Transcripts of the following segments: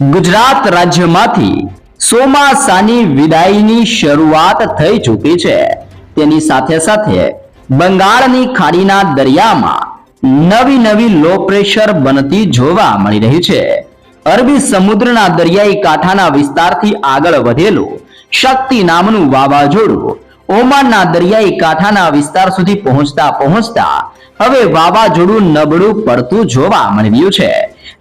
ગુજરાત રાજ્યમાંથી ચોમાસાની વિદાયની શરૂઆત થઈ ચૂકી છે. તેની સાથે સાથે બંગાળની ખાડીના દરિયામાં નવી નવી લો પ્રેશર બનતી જોવા મળી રહી છે. અરબી સમુદ્રના દરિયાઈ કાંઠાના વિસ્તારથી આગળ વધેલું શક્તિ નામનું વાવાઝોડું ઓમાનના દરિયાઈ કાંઠાના વિસ્તાર સુધી પહોંચતા પહોંચતા હવે વાવાઝોડું નબળું પડતું જોવા મળી રહ્યું છે.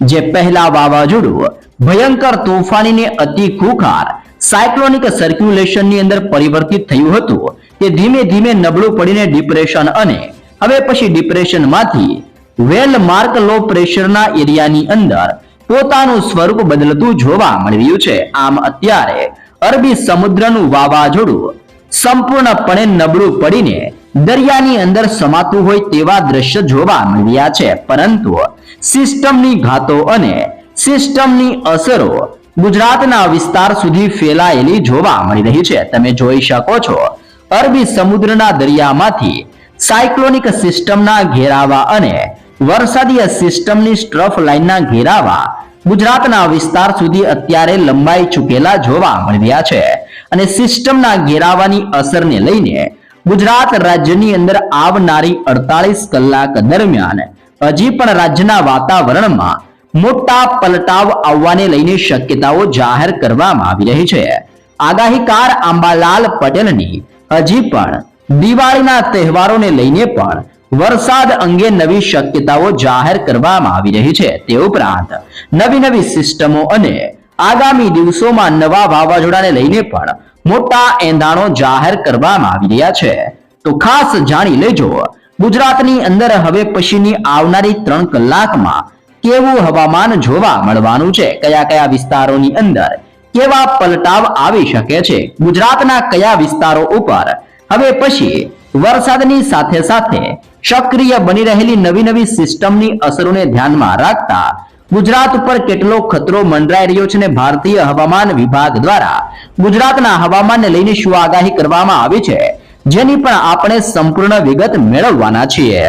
જે પહેલા વાવાઝોડું ભયંકર તોફાનીને અતિ ખુખાર સાયક્લોનિક સર્ક્યુલેશનની અંદર પરિવર્તિત થયું હતું તે ધીમે ધીમે નબળું પડીને ડિપ્રેશન અને હવે પછી ડિપ્રેશનમાંથી વેલ માર્ક લો પ્રેશરના એરિયાની અંદર પોતાનું સ્વરૂપ બદલતું જોવા મળી રહ્યું છે. આમ અત્યારે અરબી સમુદ્રનું વાવાઝોડું સંપૂર્ણપણે નબળું પડીને દરિયાની અંદર સમાતું હોય તેવા દ્રશ્ય જોવા મળી રહ્યા છે. પરંતુ સિસ્ટમની ઘાતો અને સિસ્ટમની અસરો ગુજરાતના વિસ્તાર સુધી ફેલાયેલી જોવા મળી રહી છે. તમે જોઈ શકો છો, અરબી સમુદ્રના દરિયામાંથી સાયક્લોનિક સિસ્ટમના ઘેરાવા અને વરસાદીય સિસ્ટમની સ્ટ્રફ લાઇનના ઘેરાવા ગુજરાતના વિસ્તાર સુધી અત્યારે લંબાઈ ચૂકેલા જોવા મળી રહ્યા છે. અને સિસ્ટમના ઘેરાવાની અસરને લઈને ગુજરાત રાજ્યની અંદર આવનારી અડતાલીસ કલાક દરમિયાન હજી પણ રાજ્યના વાતાવરણમાં મોટા પલટાવ આવવાને લઈને શક્યતાઓ જાહેર કરવામાં આવી રહી છે. આગાહીકાર આંબાલાલ પટેલની હજી પણ દિવાળીના તહેવારોને લઈને પણ વરસાદ અંગે નવી શક્યતાઓ જાહેર કરવામાં આવી રહી છે. તે ઉપરાંત નવી નવી સિસ્ટમો અને આગામી દિવસોમાં નવા વાવાઝોડાને લઈને પણ મોટા એંધાણો જાહેર કરવામાં આવી રહ્યા છે. તો ખાસ જાણી લેજો, ગુજરાતની અંદર હવે પછીની આવનારી ત્રણ કલાકમાં કેવું હવામાન જોવા મળવાનું છે? કયા કયા વિસ્તારોની અંદર કેવા પલટાવ આવી શકે છે? ગુજરાતના કયા વિસ્તારો ઉપર? હવે પછી વરસાદની સાથે સાથે સક્રિય બની રહેલી નવી નવી સિસ્ટમની અસરોને ધ્યાનમાં રાખતા ગુજરાત ઉપર કેટલો ખતરો મંડરાઈ રહ્યો છે ભારતીય હવામાન વિભાગ દ્વારા? ગુજરાતના હવામાનને લઈને શું આગાહી કરવામાં આવી છે? જેની પણ આપણે સંપૂર્ણ વિગત મેળવવાના છીએ.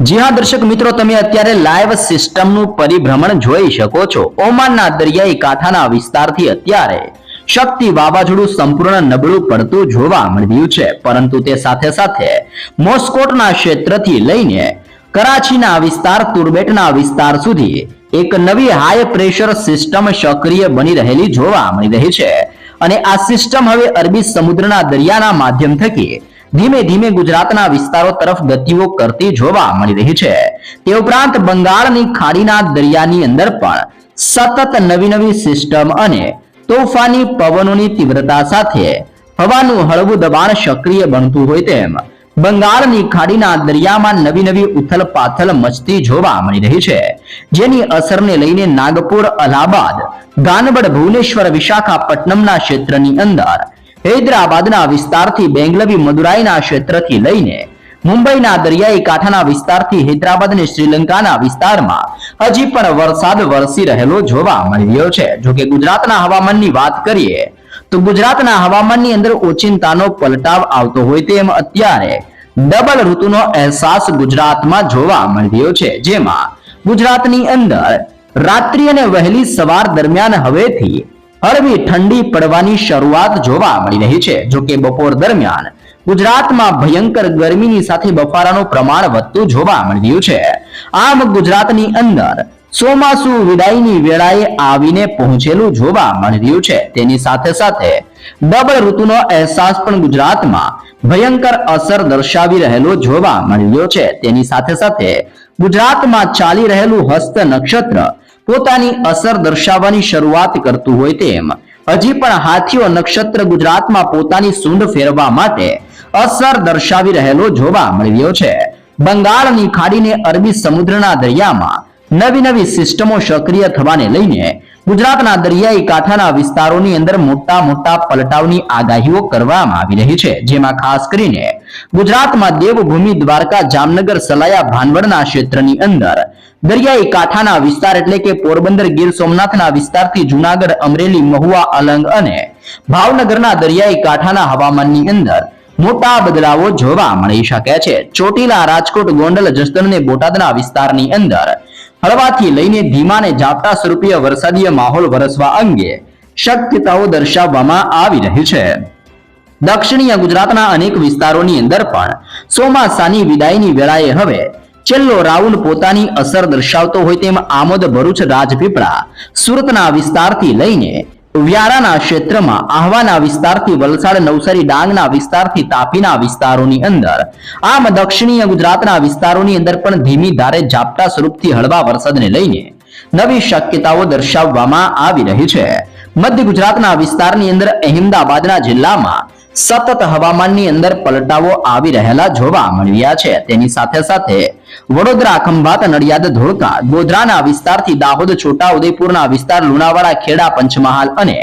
જી હા, દર્શક મિત્રો, તમે અત્યારે લાઈવ સિસ્ટમનું પરિભ્રમણ જોઈ શકો છો. ઓમાનના દરિયાઈ કાંઠાના વિસ્તારથી અત્યારે શક્તિ વાવાઝોડું સંપૂર્ણ નબળું પડતું જોવા મળ્યું છે. પરંતુ તે સાથે સાથે મોસ્કોટના ક્ષેત્રથી લઈને કરાચીના વિસ્તાર, તુર્બેટના વિસ્તાર સુધી એક નવી હાઈ પ્રેશર સિસ્ટમ સક્રિય બની રહેલી જોવા મળી રહી છે. અને આ સિસ્ટમ હવે અરબી સમુદ્રના દરિયાના માધ્યમ થકી ધીમે ધીમે ગુજરાતના વિસ્તારો તરફ ગતિઓ કરતી જોવા મળી રહી છે. તે ઉપરાંત બંગાળની ખાડીના દરિયાની અંદર પણ સતત નવી નવી સિસ્ટમ અને તોફાની પવનોની તીવ્રતા સાથે હવાનું હળવું દબાણ સક્રિય બનતું હોય તેમ બંગાળની ખાડીના દરિયામાં નવી નવી ઉથલ પાથલ મચતી જોવા મળી રહી છે. જેની અસરને લઈને નાગપુર, અલ્હાબાદ ગાનબડ ભુવનેશ્વર, વિશાખાપટ્ટનમના ક્ષેત્રની અંદર હૈદરાબાદના વિસ્તારથી બેંગલવી, મદુરાઈના ક્ષેત્રથી લઈને મુંબઈના દરિયાઈ કાંઠાના વિસ્તારથી હૈદરાબાદ અને શ્રીલંકાના વિસ્તારમાં હજી પણ વરસાદ વરસી રહેલો જોવા મળી રહ્યો છે. જોકે ગુજરાતના હવામાનની વાત કરીએ, તો ગુજરાતના હવામાનની અંદર ઓચિંતાનો પલટાવ આવતો હોય તેમ અત્યારે ડબલ ઋતુનો અહેસાસ ગુજરાતમાં જોવા મળી રહ્યો છે. જેમાં ગુજરાતની અંદર રાત્રિ અને વહેલી સવાર દરમિયાન હવેથી હળવી ઠંડી પડવાની શરૂઆત જોવા મળી રહી છે. જોકે બપોર દરમિયાન ગુજરાતમાં ભયંકર ગરમીની સાથે બફારાનું પ્રમાણ વધતું જોવા મળ્યું છે. આમ ગુજરાતની અંદર ચોમાસુ વિદાયની વેળાએ આવીને પહોંચેલું જોવા મળી છે. તેની સાથે સાથે ડબલ ઋતુનો અહેસાસ પણ ગુજરાતમાં ભયંકર અસર દર્શાવી રહેલો જોવા મળી છે. તેની સાથે સાથે ગુજરાતમાં ચાલી રહેલું હસ્ત નક્ષત્ર પોતાની અસર દર્શાવવાની શરૂઆત કરતું હોય તેમ, હજી પણ હાથીઓ નક્ષત્ર ગુજરાતમાં પોતાની સૂંઢ ફેરવા માટે અસર દર્શાવી રહેલો જોવા મળ્યો છે. બંગાળની ખાડીને અરબી સમુદ્રના દરિયામાં નવી નવી સિસ્ટમો સક્રિય થવાને લઈને ગુજરાતના દરિયાઈ કાંઠાના વિસ્તારોની અંદર મોટા મોટા પલટાવની આગાહીઓ કરવામાં આવી રહી છે. જેમાં ખાસ કરીને ગુજરાતમાં દેવભૂમિ દ્વારકા, જામનગર, સલાયા, ભાનવડના ક્ષેત્રની અંદર દરિયાઈ કાંઠાના વિસ્તાર એટલે કે પોરબંદર, ગીર સોમનાથના વિસ્તારથી જુનાગઢ, અમરેલી, મહુવા અલંગ અને ભાવનગરના દરિયાઈ કાંઠાના હવામાનની અંદર મોટા બદલાવો જોવા મળી શકે છે. ચોટીલા રાજકોટ ગોંડલ જસદણ બોટાદના વિસ્તારની અંદર હળવાથી લઈને ધીમા અને ઝાપટા સ્વરૂપીય વરસાદીય માહોલ વરસવા અંગે શક્યતાઓ દર્શાવવામાં આવી રહી છે. દક્ષિણીય ગુજરાતના અનેક વિસ્તારોની અંદર પણ ચોમાસાની વિદાયની વેળાએ હવે છેલ્લો રાઉન્ડ પોતાની અસર દર્શાવતો હોય તેમ આમોદ ભરૂચ રાજપીપળા સુરતના વિસ્તારથી લઈને વ્યારાના ક્ષેત્રમાં આહવાના વિસ્તારથી વલસાડ, નવસારી, ડાંગના વિસ્તારથી તાપીના વિસ્તારોની અંદર. આમ દક્ષિણીય ગુજરાતના વિસ્તારોની અંદર પણ ધીમી ધારે ઝાપટા સ્વરૂપથી હળવા વરસાદને લઈને નવી શક્યતાઓ દર્શાવવામાં આવી રહી છે. મધ્ય ગુજરાતના વિસ્તારની અંદર અહેમદાબાદના જિલ્લામાં સતત હવામાનની અંદર પલટાવો આવી રહેલા જોવા મળ્યા છે. તેની સાથે સાથે વડોદરા, ખંભાત, નડિયાદ, ધોળકા, ગોધરાના વિસ્તારથી દાહોદ છોટા ઉદેપુરના વિસ્તાર, લુણાવાડા, ખેડા, પંચમહાલ અને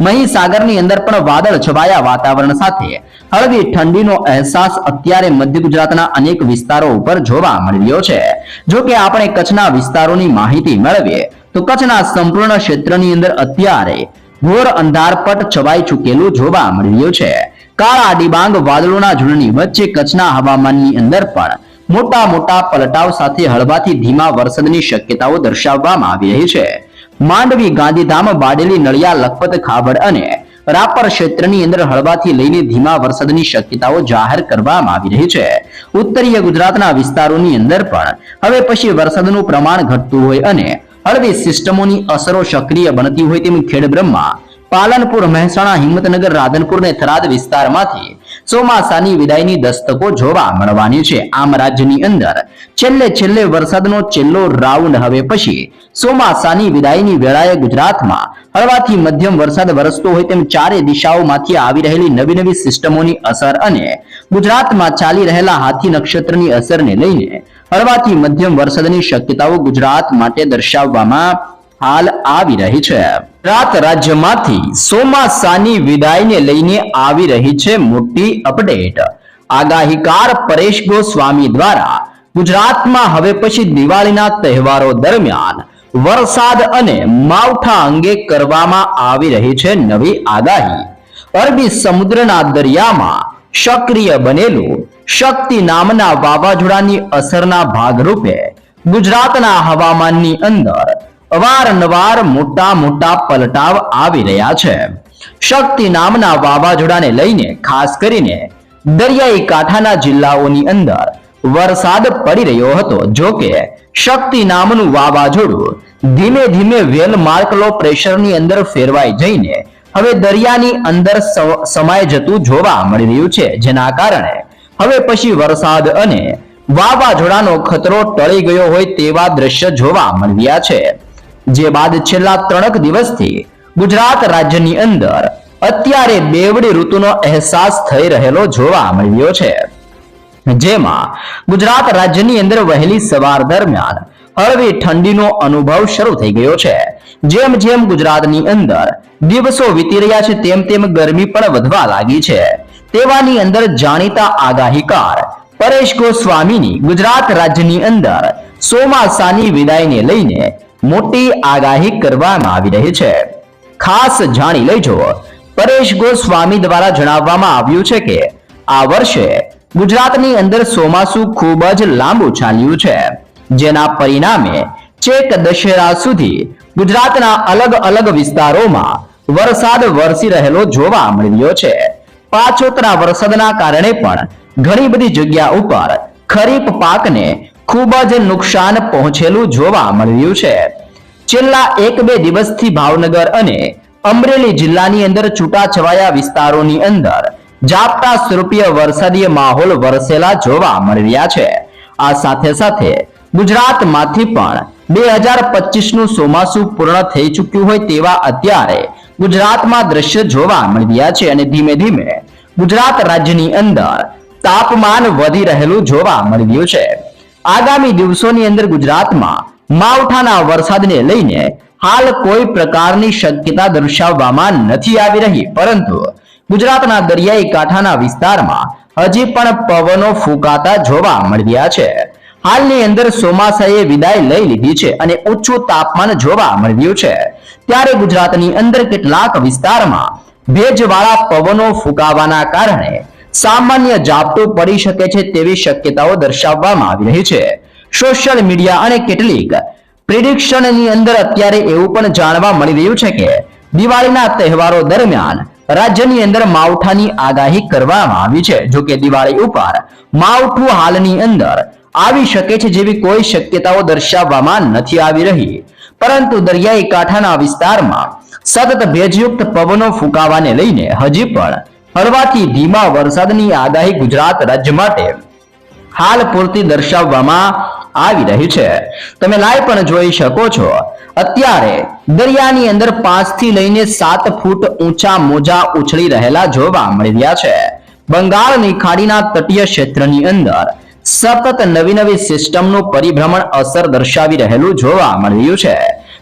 મહીસાગરની અંદર પણ વાદળ છવાયા વાતાવરણ સાથે. હળવી ઠંડીનો અહેસાસ અત્યારે મધ્ય ગુજરાતના અનેક વિસ્તારો ઉપર જોવા મળી રહ્યો છે. જો કે આપણે કચ્છના વિસ્તારોની માહિતી મેળવીએ, તો કચ્છના સંપૂર્ણ ક્ષેત્રની અંદર અત્યારે ઘોર અંધારપટ છવાઈ ચૂકેલું જોવા મળી રહ્યું છે. કાળા ડિબાંગ વાદળોના ઝુંડની વચ્ચે કચ્છના હવામાનની અંદર પણ મોટા મોટા પલટાવ સાથે હળવાથી ધીમા વરસાદની શક્યતાઓ દર્શાવવામાં આવી રહી છે. માંડવી, ગાંધીધામ બાડેલી નળિયા, લખપત, ખાવડ અને રાપર ક્ષેત્રની અંદર હળવાથી લઈને ધીમા વરસાદની શક્યતાઓ જાહેર કરવામાં આવી રહી છે. ઉત્તરીય ગુજરાતના વિસ્તારોની અંદર પણ હવે પછી વરસાદનું પ્રમાણ ઘટતું હોય અને હળવી સિસ્ટમોની અસરો સક્રિય બનતી હોય તેમ ખેડબ્રહ્મા પાલનપુર મહેસાણા હિંમતનગર રાધનપુર ને થરાદ વિસ્તારમાંથી ચોમાસાની વિદાયની દસ્તકો જોવા મળવાની છે. આમ રાજ્યની અંદર છેલ્લે છેલ્લે વરસાદનો છેલ્લો રાઉન્ડ હવે પછી ચોમાસાની વિદાયની વેળાએ ગુજરાતમાં હળવાથી મધ્યમ વરસાદ વરસતો હોય તેમ ચારે દિશાઓમાંથી આવી રહેલી નવી નવી સિસ્ટમોની અસર અને ગુજરાતમાં ચાલી રહેલા હાથી નક્ષત્રની અસરને લઈને હળવાથી મધ્યમ વરસાદની શક્યતાઓ ગુજરાત માટે દર્શાવવામાં હાલ આવી રહી છે. ગુજરાત રાજ્યમાંથી ચોમાસાની વિદાયને લઈને આવી રહી છે મોટી અપડેટ. આગાહીકાર પરેશ ગોસ્વામી દ્વારા ગુજરાતમાં હવે પછી દિવાળીના તહેવારો દરમિયાન વરસાદ અને માવઠા અંગે કરવામાં આવી રહી છે નવી આગાહી. અરબી સમુદ્રના દરિયામાં સક્રિય બનેલું શક્તિ નામના વાવાઝોડાની અસરના ભાગરૂપે ગુજરાતના હવામાનની અંદર અવારનવાર મોટા મોટા પલટાવ આવી રહ્યા છે. શક્તિ નામના વાવાઝોડાને લઈને ખાસ કરીને દરિયાઈ કાંઠાના જિલ્લાઓની અંદર વરસાદ પડી રહ્યો હતો. જો શક્તિ નામનું વાવાઝોડું ધીમે ધીમે વેલ માર્ક પ્રેશરની અંદર ફેરવાઈ જઈને હવે દરિયાની અંદર સમાય જતું જોવા મળી રહ્યું છે. જેના કારણે હવે પછી વરસાદ અને વાવાઝોડાનો ખતરો ટળી ગયો હોય તેવા દ્રશ્ય જોવા મળ્યા છે. જે બાદ છેલ્લા ત્રણક દિવસથી ગુજરાત રાજ્યની અંદર અત્યારે બેવડી ઋતુનો અહેસાસ થઈ રહેલો જોવા મળ્યો છે. જેમાં ગુજરાત રાજ્યની અંદર વહેલી સવાર દરમિયાન હળવી ઠંડીનો અનુભવ શરૂ થઈ ગયો છે. જેમ જેમ ગુજરાતની અંદર દિવસો વીતી રહ્યા છે, તેમ તેમ ગરમી પણ વધવા લાગી છે. તેવાની અંદર જાણીતા આગાહીકાર પરેશ ગોસ્વામીની ગુજરાત રાજ્યની અંદર ચોમાસાની વિદાયને લઈને મોટી આગાહી કરવામાં આવી રહી છે. ખાસ જાણી લેજો. પરેશ ગોસ્વામી દ્વારા જણાવવામાં આવ્યું છે કે, આ વર્ષે ગુજરાતની અંદર ચોમાસું ખૂબ જ લાંબુ ચાલ્યું છે. જેના પરિણામે ચેક દશેરા સુધી ગુજરાતના અલગ અલગ વિસ્તારોમાં વરસાદ વરસી રહેલો જોવા મળી રહ્યો છે. પાછોતરા વરસાદના કારણે પણ ઘણી બધી જગ્યા ઉપર ખરીફ પાકને ખૂબ જ નુકસાન પહોંચેલું જોવા મળી રહ્યું છે. છેલ્લા એક બે દિવસથી ભાવનગર અને અમરેલી જિલ્લાની અંદર છૂટાછવાયા વિસ્તારોની અંદર ઝાપટા સ્વરૂપીય વરસાદીય માહોલ વરસેલા જોવા મળી રહ્યા છે. આ સાથે સાથે ગુજરાતમાંથી પણ બે હજાર પચીસનું ચોમાસું પૂર્ણ થઈ ચૂક્યું હોય તેવા અત્યારે ગુજરાતમાં દ્રશ્ય જોવા મળી રહ્યા છે અને ધીમે ધીમે ગુજરાત રાજ્યની અંદર તાપમાન વધી રહેલું જોવા મળી રહ્યું છે. આગામી દિવસોની અંદર ગુજરાતમાં માવઠાના વરસાદને લઈને હાલ કોઈ પ્રકારની શક્યતા દર્શાવવામાં નથી આવી રહી. પરંતુ ગુજરાતના દરિયાઈ કાંઠાના વિસ્તારમાં હજી પણ પવનો ફૂંકાતા જોવા મળ્યા છે. હાલની અંદર ચોમાસાએ વિદાય લઈ લીધી છે અને ઊંચું તાપમાન જોવા મળ્યું છે. ત્યારે ગુજરાતની અંદર કેટલાક વિસ્તારમાં ભેજવાળા પવનો ફૂંકાવાના કારણે સામાન્ય ઝાપટું પડી શકે છે તેવી શક્યતાઓ દર્શાવવામાં આવી રહી છે. સોશિયલ મીડિયા અને કેટલીક પ્રિડિક્શનની અંદર અત્યારે એવું પણ જાણવા મળી રહ્યું છે કે દિવાળીના તહેવારો દરમિયાન રાજ્યની અંદર માવઠાની આગાહી કરવામાં આવી છે. જો કે દિવાળી ઉપર માવઠું હાલની અંદર આવી શકે છે જેવી કોઈ શક્યતાઓ દર્શાવવામાં નથી આવી રહી. પરંતુ દરિયાઈ કાંઠાના વિસ્તારમાં સતત ભેજયુક્ત પવનો ફૂંકાવાને લઈને હજી પણ હળવાથી ધીમા વરસાદની આગાહી ગુજરાત રાજ્ય માટે હાલ પૂરતી દર્શાવવામાં આવી રહી છે. તમે લાઈવ પણ જોઈ શકો છો. અત્યારે દરિયાની અંદર પાંચથી લઈને સાત ફૂટ ઊંચા મોજા ઉછળી રહેલા જોવા મળી રહ્યા છે. બંગાળની ખાડીના તટીય ક્ષેત્રની અંદર સતત નવી નવી સિસ્ટમનું પરિભ્રમણ અસર દર્શાવી રહેલું જોવા મળી રહ્યું છે.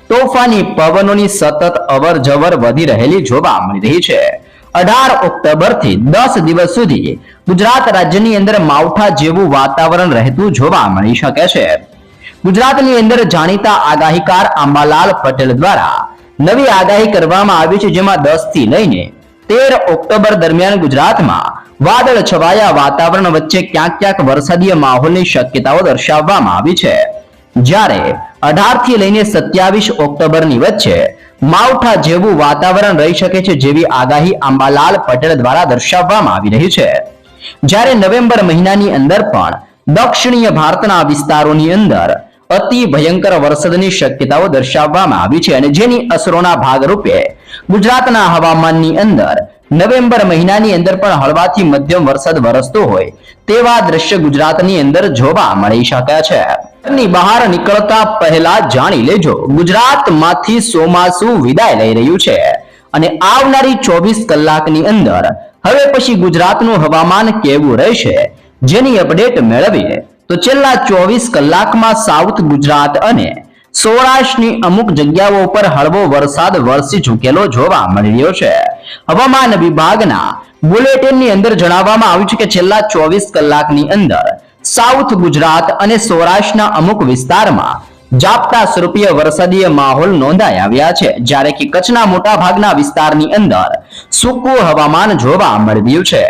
તોફાની પવનોની સતત અવર જવર વધી રહેલી જોવા મળી રહી છે. અઢાર ઓક્ટોબરથી દસ દિવસ સુધી ગુજરાત રાજ્યની અંદર માવઠા જેવું વાતાવરણ રહેતું જોવા મળી શકે છે. ગુજરાતની અંદર જાણીતા આગાહીકાર આંબાલાલ પટેલ દ્વારા નવી આગાહી કરવામાં આવી છે, જેમાં દસથી લઈને તેર ઓક્ટોબર દરમિયાન ગુજરાતમાં વાદળ છવાયા વાતાવરણ વચ્ચે ક્યાંક ક્યાંક વરસાદીય માહોલની શક્યતાઓ દર્શાવવામાં આવી છે. જ્યારે અઢારથી લઈને સત્યાવીસ ઓક્ટોબરની વચ્ચે માવઠા જેવું વાતાવરણ રહી શકે છે જેવી આગાહી આંબાલાલ પટેલ દ્વારા દર્શાવવામાં આવી રહી છે. જ્યારે નવેમ્બર મહિનાની અંદર પણ દક્ષિણીય ભારતના વિસ્તારોની અંદર અતિ ભયંકર વરસાદની શક્યતાઓ દર્શાવવામાં આવી છે અને જેની અસરોના ભાગરૂપે ગુજરાતના હવામાનની અંદર નવેમ્બર મહિનાની અંદર પણ હળવાથી મધ્યમ વરસાદ વરસતો હોય તેવા દ્રશ્ય ગુજરાતની અંદર જોવા મળી શકે છે. બહાર નીકળતા પહેલા જાણી લેજો. ગુજરાતમાંથી ચોમાસુ વિદાય લઈ રહ્યું છે અને આવનારી ચોવીસ કલાકની અંદર હવે પછી ગુજરાતનું હવામાન કેવું રહેશે જેની અપડેટ મેળવીએ. તો છેલ્લા ચોવીસ કલાકમાં સાઉથ ગુજરાત અને સૌરાષ્ટ્રની અમુક જગ્યાઓ પર હળવો વરસાદ વરસી ચૂકેલો જોવા મળી રહ્યો છે. હવામાન વિભાગના બુલેટિનની અંદર જણાવવામાં આવ્યું છે કે છેલ્લા ચોવીસ કલાકની અંદર સાઉથ ગુજરાત અને સૌરાષ્ટ્રના અમુક વિસ્તારમાં જાપતા સ્વરૂપીય વરસાદીય માહોલ નોંધાઈ આવ્યા છે. જ્યારે કે કચ્છના મોટા ભાગના વિસ્તારની અંદર સૂકું હવામાન જોવા મળ્યું છે.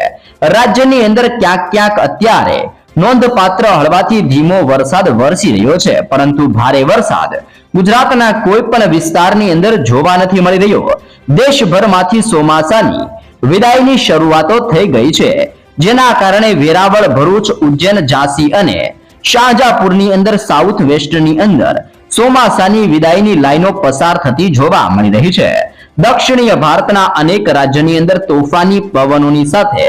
રાજ્યની અંદર ક્યાંક ક્યાંક અત્યારે નોંધપાત્ર હળવાથી ધીમો વરસાદ વરસી રહ્યો છે. પરંતુ ભારે વરસાદ ગુજરાતના કોઈ પણ વિસ્તારની અંદર જોવા નથી મળી રહ્યો. દેશભરમાંથી ચોમાસાની વિદાયની શરૂઆતો થઈ ગઈ છે. જેના કારણે વેરાવળ, ભરૂચ, ઉજ્જૈન, ઝાંસી અને શાહજાપુરની અંદર સાઉથ વેસ્ટની અંદર ચોમાસાની વિદાયની લાઈનો પસાર થતી જોવા મળી રહી છે. દક્ષિણીય ભારતના અનેક રાજ્યની અંદર તોફાની પવનોની સાથે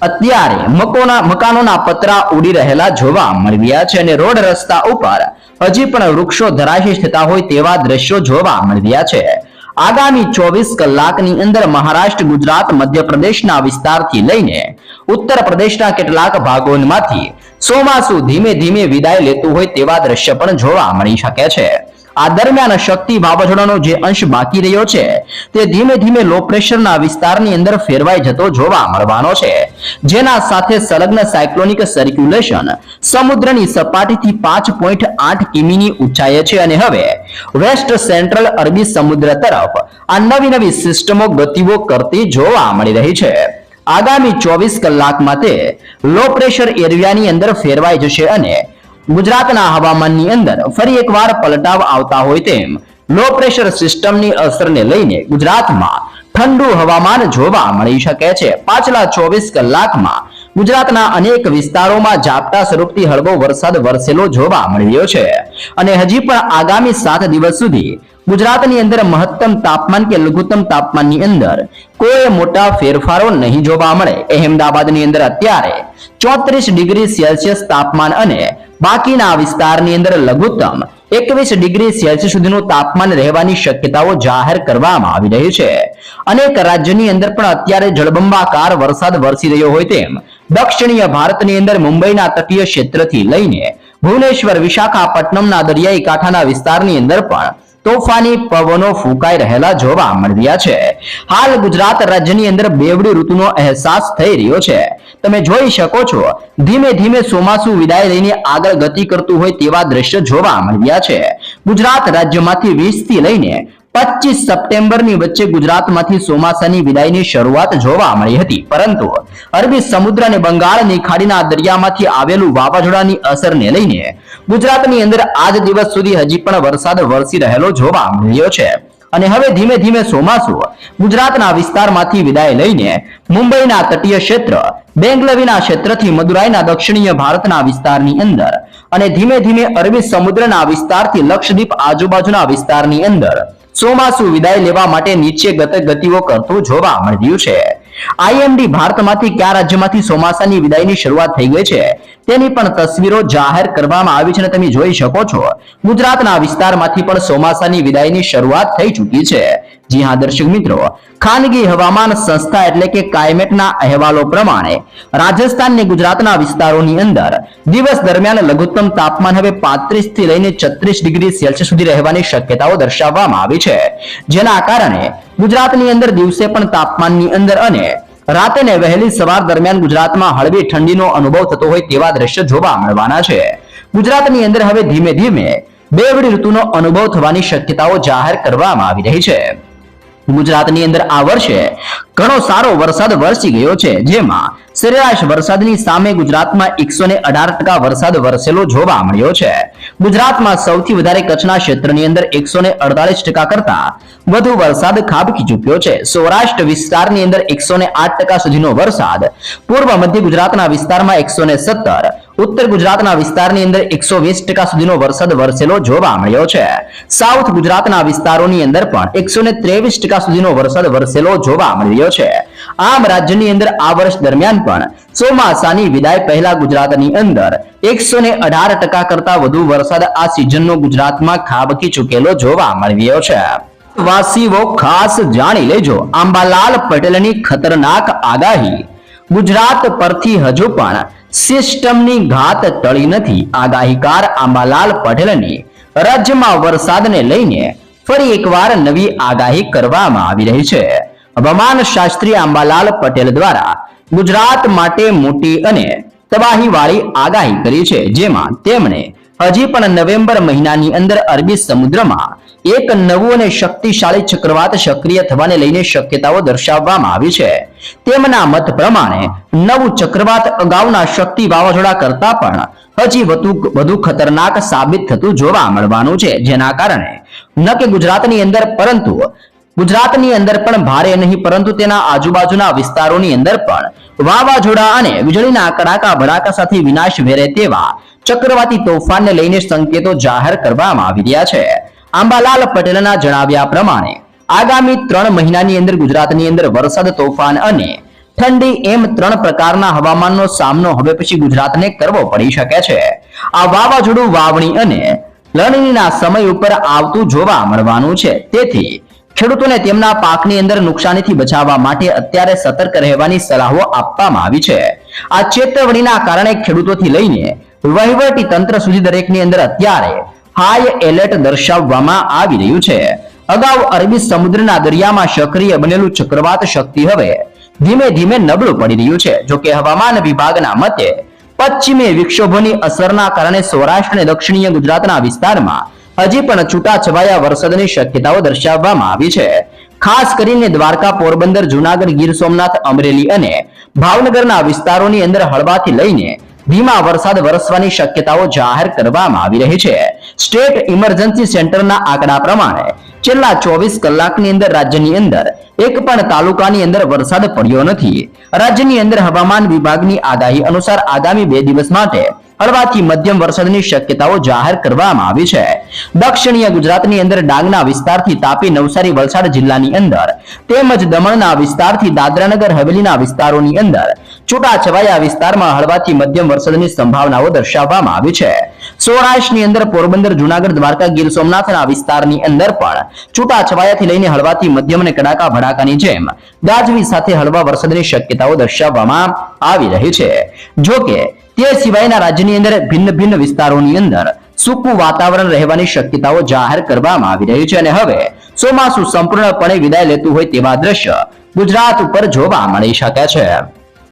અત્યારે મકોના, મકાનોના પતરા ઉડી રહેલા જોવા મળી રહ્યા છે અને રોડ રસ્તા ઉપર હજી પણ વૃક્ષો ધરાશીશ થતા હોય તેવા દ્રશ્યો જોવા મળી રહ્યા છે. આગામી ચોવીસ કલાકની અંદર મહારાષ્ટ્ર, ગુજરાત, મધ્યપ્રદેશના વિસ્તારથી લઈને ઉત્તર પ્રદેશના કેટલાક ભાગોમાંથી ચોમાસું ધીમે ધીમે વિદાય લેતું હોય તેવા દ્રશ્ય પણ જોવા મળી શકે છે. આ દરમિયાન શક્તિ વાવાઝોડાનો જે અંશ બાકી રહ્યો છે, તે ધીમે ધીમે લો પ્રેશરના વિસ્તારની અંદર ફેરવાઈ જતો જોવા મળવાનો છે. જેના સાથે સંલગ્ન સાયક્લોનિક સર્ક્યુલેશન સમુદ્રની સપાટીથી પાંચ પોઈન્ટ આઠ કિમીની ઊંચાઈએ છે અને હવે વેસ્ટ સેન્ટ્રલ અરબી સમુદ્ર તરફ આ નવી નવી સિસ્ટમો ગતિઓ કરતી જોવા મળી રહી છે. આગામી ચોવીસ કલાકમાં તે લો પ્રેશર એરિયાની અંદર ફેરવાઈ જશે અને ગુજરાતના હવામાનની અંદર ફરી એકવાર પલટાવ આવતા હોય તેમ લો પ્રેશર સિસ્ટમની અસરને લઈને ગુજરાતમાં ઠંડુ હવામાન જોવા મળી શકે છે. પાછલા ચોવીસ કલાકમાં ગુજરાતના અનેક વિસ્તારોમાં ઝાપટા સ્વરૂપથી હળવો વરસાદ વરસેલો જોવા મળ્યો છે. અને હજી પણ આગામી સાત દિવસ સુધી ગુજરાતની અંદર મહત્તમ તાપમાન કે લઘુત્તમ તાપમાનની અંદર કોઈ મોટા ફેરફારો નહીં જોવા મળે. અહેમદાબાદની અંદર અત્યારે ચોત્રીસ ડિગ્રી સેલ્સિયસ તાપમાન અને બાકીના વિસ્તારની અંદર લઘુત્તમ એકવીસ ડિગ્રી સેલ્સિયસ સુધીનું તાપમાન રહેવાની શક્યતાઓ જાહેર કરવામાં આવી રહી છે. અનેક રાજ્યની અંદર પણ અત્યારે જળબંબાકાર વરસાદ વરસી રહ્યો હોય તેમ દક્ષિણીય ભારતની અંદર મુંબઈના તટીય ક્ષેત્રથી લઈને ભુવનેશ્વર, વિશાખાપટ્ટનમના દરિયાઈ કાંઠાના વિસ્તારની અંદર પણ તોફાની પવનો ફૂંકાઈ રહેલા જોવા મળ્યા છે. હાલ ગુજરાત રાજ્યની અંદર બેવડી ઋતુનો અહેસાસ થઈ રહ્યો છે. તમે જોઈ શકો છો, ધીમે ધીમે ચોમાસુ વિદાય લઈને આગળ ગતિ કરતું હોય તેવા દ્રશ્ય જોવા મળ્યા છે. ગુજરાત રાજ્યમાંથી વીસથી લઈને પચીસ સપ્ટેમ્બરની વચ્ચે ગુજરાતમાંથી ચોમાસાની વિદાયની શરૂઆત જોવા મળી હતી. પરંતુ અરબી સમુદ્ર અને બંગાળની ખાડીના દરિયામાંથી આવેલું વાવાઝોડાની અસરને લઈને ગુજરાતની અંદર આજ દિવસ સુધી હજી પણ વરસાદ વરસી રહેલો જોવા મળ્યો છે. અને હવે ધીમે ધીમે ચોમાસું ગુજરાતના વિસ્તારમાંથી વિદાય લઈને મુંબઈના તટીય ક્ષેત્ર, બેંગલવીના ક્ષેત્રથી મદુરાઈના દક્ષિણીય ભારતના વિસ્તારની અંદર અને ધીમે ધીમે અરબી સમુદ્રના વિસ્તારથી લક્ષદ્વીપ આજુબાજુના વિસ્તારની અંદર ચોમાસું વિદાય લેવા માટે નીચે ગત ગતિઓ કરતું જોવા મળ્યું છે. આઈએમડી ભારતમાંથી કયા રાજ્યમાંથી ચોમાસાની વિદાયની શરૂઆત થઈ ગઈ છે? તેની પણ તસવીરો જાહેર કરવામાં આવી છે અને તમે જોઈ શકો છો. ગુજરાતના વિસ્તારમાંથી પણ ચોમાસાની વિદાયની શરૂઆત થઈ ચૂકી છે. જી હા, દર્શક મિત્રો, ખાનગી હવામાન સંસ્થા એટલે કે કાયમેટના અહેવાલો પ્રમાણે રાજસ્થાન ને ગુજરાતના વિસ્તારોની અંદર દિવસ દરમિયાન લઘુત્તમ તાપમાન હવે પાંત્રીસથી લઈને છત્રીસ ડિગ્રી સેલ્સિયસ સુધી રહેવાની શક્યતાઓ દર્શાવવામાં આવી છે. જેના કારણે ગુજરાતની અંદર દિવસે પણ તાપમાનની અંદર અને રાતે ને વહેલી સવાર દરમિયાન ગુજરાતમાં હળવી ઠંડીનો અનુભવ થતો હોય તેવા દ્રશ્ય જોવા મળવાના છે. ગુજરાતની અંદર હવે ધીમે ધીમે બેવડી ઋતુનો અનુભવ થવાની શક્યતાઓ જાહેર કરવામાં આવી રહી છે. ગુજરાતની અંદર આ વર્ષે ઘણો સારો વરસાદ વરસી ગયો છે. જેમાં સરેરાશ વરસાદની સામે ગુજરાતમાં એકસો ને અઢાર ટકા વરસાદ વરસેલો જોવા મળ્યો છે. ગુજરાતમાં સૌથી વધારે કચ્છના ક્ષેત્રની અંદર એકસો ને અડતાલીસ ટકા કરતા વધુ વરસાદ ખાબકી ચૂક્યો છે. સૌરાષ્ટ્ર વિસ્તારની અંદર એકસો ને આઠ ટકા સુધીનો વરસાદ પૂર્વ મધ્ય ગુજરાતના વિસ્તારમાં એકસો ને સત્તર ઉત્તર ગુજરાતના વિસ્તારની અંદર એકસો વીસ ટકા સુધીનો વરસાદ વરસેલો જોવા મળ્યો છે. સાઉથ ગુજરાતના વિસ્તારોની અંદર પણ એકસો ને ત્રેવીસ ટકા સુધીનો વરસાદ વરસેલો જોવા મળ્યો છે. આમ રાજ્યની અંદર આ વર્ષ દરમિયાન પણ ચોમાસાની વિદાય પહેલા ગુજરાતની અંદર એકસો ને અઢાર ટકા કરતા વધુ વરસાદ આ સિઝનનો ગુજરાતમાં ખાબકી ચૂકેલો જોવા મળ્યો છે. વાસીઓ ખાસ જાણી લેજો. આંબાલાલ પટેલની ખતરનાક આગાહી ગુજરાત પરથી હજુ પણ સિસ્ટમની ઘાત ટળી નથી. આગાહીકાર આંબાલાલ પટેલની રાજ્યમાં વરસાદને લઈને ફરી એકવાર નવી આગાહી કરવામાં આવી રહી છે. હવામાન શાસ્ત્રી આંબાલાલ પટેલ દ્વારા ગુજરાત માટે મોટી અને તબાહીવાળી આગાહી કરી છે, જેમાં તેમણે હજી પણ નવેમ્બર મહિનાની અંદર અરબી સમુદ્રમાં એક નવું અને શક્તિશાળી ચક્રવાત સક્રિય થવાને લઈને શક્યતાઓ દર્શાવવામાં આવી છે. તેમના મત પ્રમાણે નવું ચક્રવાત અગાઉના શક્તિ વાવાઝોડા કરતા પણ હજી વધુ વધુ ખતરનાક સાબિત થતું જોવા મળવાનું છે. જેના કારણે, ન કે ગુજરાતની અંદર પરંતુ ગુજરાતની અંદર પણ ભારે નહીં, પરંતુ તેના આજુબાજુના વિસ્તારોની અંદર પણ વાવાઝોડા અને વીજળીના કડાકા ભડાકા સાથે વિનાશ વેરે તેવા ચક્રવાતી તોફાનને લઈને સંકેતો જાહેર કરવામાં આવી રહ્યા છે. આંબાલાલ પટેલના જણાવ્યા પ્રમાણે, આગામી ત્રણ મહિનાની અંદર ગુજરાતની અંદર વરસાદ, તોફાન અને ઠંડી એમ ત્રણ પ્રકારના હવામાનનો સામનો હવે પછી ગુજરાતને કરવો પડી શકે છે. આ વાવાઝોડું વાવણી અને લણણીના સમય ઉપર આવતું જોવા મળવાનું છે. તેથી ખેડૂતોને તેમના પાકની અંદર નુકસાનીથી બચાવવા માટે અત્યારે સતર્ક રહેવાની સલાહો આપવામાં આવી છે. આ ચેતવણીના કારણે ખેડૂતોથી લઈને વહીવટી તંત્ર સુધી દરેકની અંદર અત્યારે હાઈ એલર્ટ દર્શાવવામાં આવી રહ્યું છે. અગાઉ અરબી સમુદ્રના દરિયામાં સક્રિય બનેલું ચક્રવાત શક્તિ હવે ધીમે ધીમે નબળું પડી રહ્યું છે. જોકે હવામાન વિભાગના મતે પશ્ચિમી વિક્ષોભોની અસરના કારણે સૌરાષ્ટ્ર અને દક્ષિણીય ગુજરાતના વિસ્તારમાં હજી પણ છૂટાછવાયા વરસાદની શક્યતાઓ દર્શાવવામાં આવી છે. ખાસ કરીને દ્વારકા, પોરબંદર, જુનાગઢ, ગીર સોમનાથ, અમરેલી અને ભાવનગરના વિસ્તારોની અંદર હળવાથી લઈને ધીમા વરસાદ વરસવાની શક્યતાઓ જાહેર કરવામાં આવી રહી છે. સ્ટેટ ઇમરજન્સી સેન્ટરના આંકડા પ્રમાણે છેલ્લા ચોવીસ કલાકની અંદર રાજ્યની અંદર એક પણ તાલુકાની અંદર વરસાદ પડ્યો નથી. રાજ્યની અંદર હવામાન વિભાગની આગાહી અનુસાર આગામી બે દિવસ માટે હળવાથી મધ્યમ વરસાદની શક્યતાઓ જાહેર કરવામાં આવી છે. દક્ષિણીય ગુજરાતની અંદર ડાંગના વિસ્તારથી તાપી નવસારી વલસાડ જિલ્લાની અંદર તેમજ દમણના વિસ્તારથી દાદરાનગર હવેલીના વિસ્તારોની અંદર છૂટાછવાયા વિસ્તારમાં હળવાથી મધ્યમ વરસાદની સંભાવનાઓ દર્શાવવામાં આવી છે. સૌરાષ્ટ્રની અંદર પોરબંદર, જુનાગઢ, દ્વારકા, ગીર સોમનાથના વિસ્તારની અંદર પણ છૂટાછવાયાથી લઈને હળવાથી મધ્યમ અને કડાકા ભડાકાની જેમ ગાજવી સાથે હળવા વરસાદની શક્યતાઓ દર્શાવવામાં આવી રહી છે. જો કે તે સિવાયના રાજ્યની અંદર ભિન્ન ભિન્ન વિસ્તારોની અંદર સૂકું વાતાવરણ રહેવાની શક્યતાઓ જાહેર કરવામાં આવી રહી છે અને હવે ચોમાસું સંપૂર્ણપણે વિદાય લેતું હોય તેવા દ્રશ્ય ગુજરાત ઉપર જોવા મળી શકે છે.